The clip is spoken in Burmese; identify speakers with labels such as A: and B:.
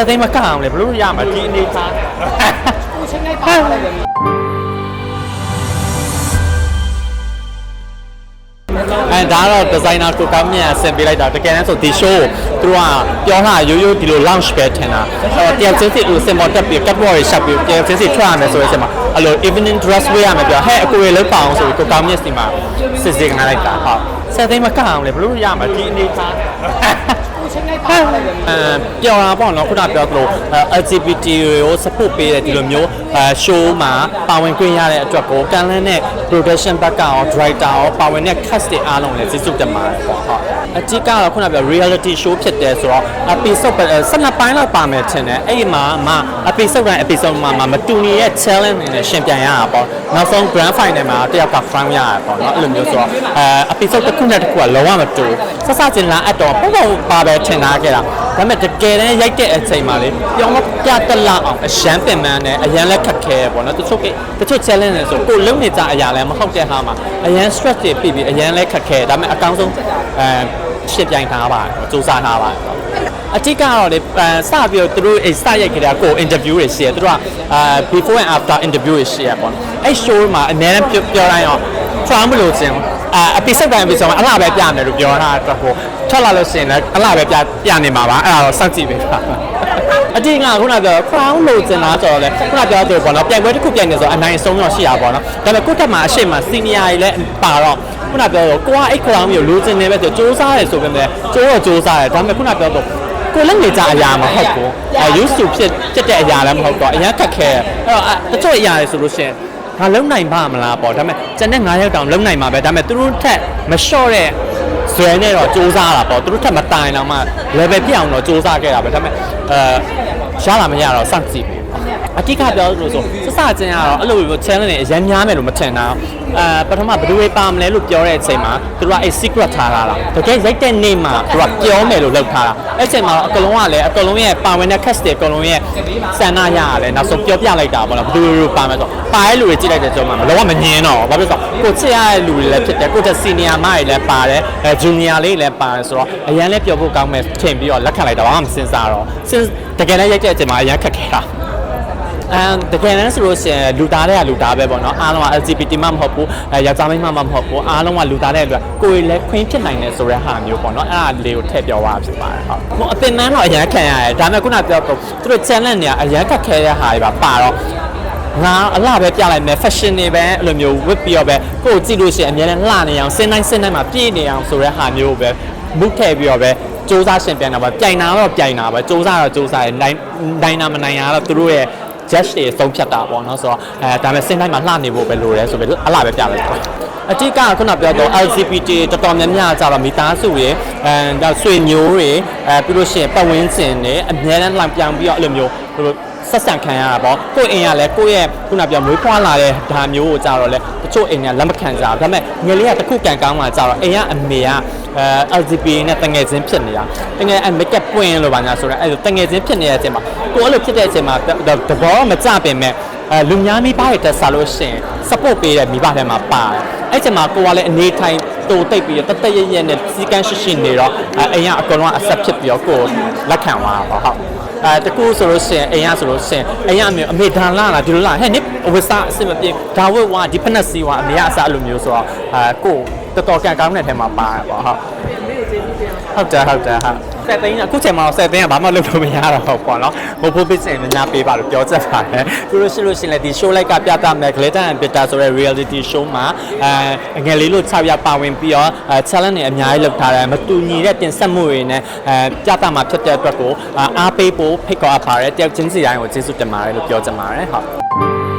A: ဆက်သိမ်းမကအောင်လေဘလို့ရမှာဒီအနေထား
B: ကိုချင်းလိုက်ပါလိုက်တယ်
A: အဲဒါကတော့ဒီဇိုင်နာကိုကောင်းမြတ်ဆင်ပေးလိုက်တာတကယ်တမ်းဆိုဒီ show ကိုသူတို့ကပြောလာရိုးရိုးဒီလို launch ပဲထင်တာအဲတော့တယောက်ချင်းစီကိုစင်မော်တက်ပြီး catwalk တွေရှပ်ပြီးတယောက်ချင်းစီထွက်ရမယ်ဆိုရင်စင်မှာအဲ့လို evening dress ဝေးရမယ်ပြောဟဲ့အကိုရေလောက်ပါအောင်ဆိုပြီးကိုကောင်းမြတ်စီမှာစစ်စစ်ကနေလိုက်တာဟုတ်ဆက်သိမ်းမကအောင်လေဘလို့ရမှာဒီအနေထား
B: ကို ချင်းလိုက်ပါလိုက်တယ်
A: အဲပျော်တာပေါ့နော်ခုနပြောသလိုအဲ LGBT တွေကို support ပေးတဲ့ဒီလိုမျိုးအဲ show မှာပါဝင်ခွင့်ရတဲ့အတွက်ကိုကန်လန်းနဲ့ production ဘက်ကရော director ရောပါဝင်တဲ့ cast တွေအားလုံးလည်းကျေးဇူးတင်ပါတယ်ပေါ့ဟုတ် အကြီးကတော့ခုနပြော reality show ဖြစ်တယ်ဆိုတော့ episode 12ပိုင်းလောက်ပါမယ်ထင်တယ်အဲ့ဒီမှာမှ episode တိုင်း episode မှာမတူညီတဲ့ challenge တွေနဲ့ရှင်ပြန်ရတာပေါ့နောက်ဆုံး grand final မှာတယောက်က crown ရတာပေါ့နော်အဲ့လိုမျိုးဆိုတော့အဲ episode တစ်ခုနဲ့တစ်ခုကလုံးဝမတူဆက်စချင်းလာအပ်တော့ပုံပုံပါပဲထင်ထားခဲ့တာ ဒါပေမဲ့တကယ်တမ်းရိုက်တဲ့အချိန်မှာလေပြောင်းမပြတ်တလောက်အောင်အရန်ပင်ပန်းနဲ့အရန်လက်ခတ်ခဲပေါ့နော်တချို့ကတချို့ challenge တွေဆိုကိုလုံးနေကြအရာလည်းမဟုတ်တဲ့ဟာမှာအရန် stress တွေပြီးပြီးအရန်လက်ခတ်ခဲဒါပေမဲ့အကောင်းဆုံးအဲရှင်းပြိုင်ထားပါတယ်စူးစမ်းထားပါတယ်အတိကတော့လေအဲစပြီးတော့သူတို့အဲစရိုက်ကြတဲ့ကို interview တွေရှိတယ်သူတို့ကအာ before and after interview တွေရှိရပေါ့နော်အဲ့ show မှာအများနဲ့ပြောပြောတိုင်းအောင် try မလို့ခြင်းအာ episode တိုင်း episode မှာအလှပဲပြမယ်လို့ပြောတာအတွက်ကို ထွက်လာလို့ရှိရင်လည်းအလှပဲပြပြနေမှာပါအဲ့ဒါတော့စောင့်ကြည့်ပေးပါအတိငါခုနပြော crown လို့စင်လားဆိုတော့လေခုနပြောသူပေါ့နော်ပြိုင်ပွဲတစ်ခုပြိုင်နေဆိုအနိုင်အဆုံးတော့ရှိတာပေါ့နော်ဒါပေမဲ့ကိုယ့်တက်မှာအရှိန်မှာ senior တွေလည်းပါတော့ခုနပြောတော့ကိုကအဲ့ crown မျိုးလိုချင်နေပဲဆိုစူးစမ်းရဲဆိုပေမဲ့စူးတော့စူးစမ်းရဲဒါပေမဲ့ခုနပြောတော့ကိုလည်းနေကြအရာမဟုတ်ဘူးအဲ used to ဖြစ်ဖြစ်တဲ့အရာလည်းမဟုတ်တော့အရင်ခက်ခဲအဲ့တော့တချို့အရာတွေဆိုလို့ရှိရင်ငါလုံနိုင်ပါမလားပေါ့ဒါပေမဲ့ကျန်တဲ့9ရောက်တောင်လုံနိုင်မှာပဲဒါပေမဲ့သူတို့ထက်မလျှော့တဲ့ ဇွဲနဲ့တော့စူးစမ်းတာပေါ့သူတို့ထက်မတိုင်တော့မှ level ပြအောင်တော့စူးစမ်းခဲ့တာပဲဒါပေမဲ့အဲရလာမရတော့စောင့်ကြည့်ပြီ အတိကပြောလို့ဆိုစစချင်းကတော့အဲ့လိုမျိုး challenge တွေအရင်များမယ်လို့မထင်တာအဲပထမဘယ်သူတွေပါမလဲလို့ပြောတဲ့အချိန်မှာသူတို့ကအဲ့ secret ထားတာလားတကယ်ရိုက်တဲ့နေ့မှာသူကပြောမယ်လို့လုပ်ထားတာအဲ့အချိန်မှာတော့အကလုံးကလည်းအကလုံးရဲ့ပါဝင်တဲ့ cast တွေအကလုံးရဲ့စန္ဒရရတယ်နောက်ဆုံးပြောပြလိုက်တာပေါ့နော်ဘယ်သူတွေပါမယ်ဆိုပါတဲ့လူတွေကြည့်လိုက်တဲ့ကြောမှာလောကမငင်းတော့ဘာဖြစ်လို့ဆိုကိုချစ်ရတဲ့လူတွေလည်းဖြစ်တယ်ကိုတက် senior မတွေလည်းပါတယ်အဲ junior လေးလည်းပါတယ်ဆိုတော့အရန်လည်းပြောဖို့ကောင်းမယ်ထင်ပြီးတော့လက်ခံလိုက်တာဘာမှမစဉ်းစားတော့စဉ်းတကယ်လည်းရိုက်တဲ့အချိန်မှာအရန်ခက်ခဲတာ အမ်တကယ်တမ်းဆိုလို့ရှိရင်လူသားတွေကလူသားပဲပေါ့နော်အားလုံးက LGBT မှမဟုတ်ဘူးအဲယောက်ျားမိန်းမမှမဟုတ်ဘူးအားလုံးကလူသားတဲ့အတွက်ကိုယ်လည်းခွင့်ဖြစ်နိုင်တယ်ဆိုတဲ့ဟာမျိုးပေါ့နော်အဲ့ဒါလေးကိုထည့်ပြောသွားဖြစ်ပါတယ်ဟုတ်ဟိုအပင်ပန်းတော့အရန်ခံရတယ်ဒါပေမဲ့ခုနပြောတော့သူတို့ challenge တွေကအရန်ခက်ခဲတဲ့ဟာတွေပါပါတော့ငါအလှပဲပြလိုက်မယ် fashion တွေပဲအဲ့လိုမျိုးဝတ်ပြီးတော့ပဲကိုယ်ကြည့်လို့ရှိရင်အများနဲ့လှနေအောင်စင်းတိုင်းစင်းတိုင်းမှာပြည့်နေအောင်ဆိုတဲ့ဟာမျိုးပဲမုတ်ထည့်ပြီးတော့ပဲစူးစမ်းရှင်ပြန်တာပါပြိုင်တာတော့ပြိုင်တာပဲစူးစမ်းတော့စူးစမ်းရင်နိုင်နိုင်တာမနိုင်တာတော့သူတို့ရဲ့ judge တွေဆုံးဖြတ်တာပေါ့နော်ဆိုတော့အဲဒါပေမဲ့စင်းတိုင်းမှာလှနေဖို့ပဲလိုတယ်ဆိုပြီးအလှပဲပြလိုက်တော့အတိကခုနပြောတော့ LGBT တော်တော်များများကြတော့မိသားစုတွေအဲဒါဆွေမျိုးတွေအဲပြီးလို့ရှိရင်ပတ်ဝန်းကျင်တွေအများနဲ့လှန်ပြောင်ပြီးတော့အဲ့လိုမျိုးသူတို့ ဆက်ဆံခံရတာပေါ့ကိုယ့်အိမ်ကလည်းကိုယ့်ရဲ့ခုနပြောမွေးဖွားလာတဲ့ဒါမျိုးကိုကြတော့လေတချို့အိမ်ကလက်မခံကြဘူးဒါပေမဲ့ငယ်လေးကတစ်ခုကန်ကောင်းမှကြတော့အိမ်ကအမေကအဲ LGBT နဲ့တငယ်ချင်းဖြစ်နေတာတငယ်အ make up ပွင့်လို့ပါညာဆိုတော့အဲ့ဒါတငယ်ချင်းဖြစ်နေတဲ့အချိန်မှာကိုအဲ့လိုဖြစ်တဲ့အချိန်မှာတဘောမကြပင်မဲ့အဲလူများမိဘတွေတက်စားလို့ရှိရင် support ပေးတဲ့မိဘတွေမှာပါတယ်အဲ့ချိန်မှာကိုကလည်းအနေထိုင်တူတိတ်ပြီးတော့တတရရနဲ့စီကန်းရှိရှိနေတော့အဲအိမ်ကအကုန်လုံးအဆက်ဖြစ်ပြီးတော့ကိုယ်လက်ခံသွားတာပေါ့ဟုတ် အဲတကူဆိုလို့ရှိရင်အိမ်ကဆိုလို့ရှိရင်အိမ်ကအမေအမေဒါလာလားဒီလိုလားဟဲ့နိဝစ်စားအစ်မပြေဒါဝတ်ဝါဒီဖက်နက်စီဝါအမေကအစားအဲ့လိုမျိုးဆိုတော့အဲကိုတော်တော်ကန်ကောင်းတဲ့ထဲမှာပါတယ်ပေါ့ဟုတ်ဟုတ်တယ်ဟုတ်တယ်ဟုတ် ဆက်သိန်းအခုချိန်မှာတော့ဆက်သိန်းကဘာမှလုပ်လို့မရတော့ဘူးပေါ့နော်ဟိုဖို့ပစ်စင်များပေးပါလို့ပြောချက်ပါတယ်ပြီးလို့ရှိလို့ရှိရင်လည်းဒီ show လိုက်ကပြသမယ် Glitter and Bitter ဆိုတဲ့ reality show မှာအဲငယ်လေးလို့6ရက်ပါဝင်ပြီးတော့အဲ challenge တွေအများကြီးလုပ်ထားတယ်မတူညီတဲ့တင်ဆက်မှုတွေနဲ့အဲပြသမှာဖြစ်တဲ့အတွက်ကိုအားပေးဖို့ဖိတ်ခေါ်အပ်ပါတယ်တယောက်ချင်းစီတိုင်းကိုကျေးဇူးတင်ပါတယ်လို့ပြောချင်ပါတယ်ဟုတ်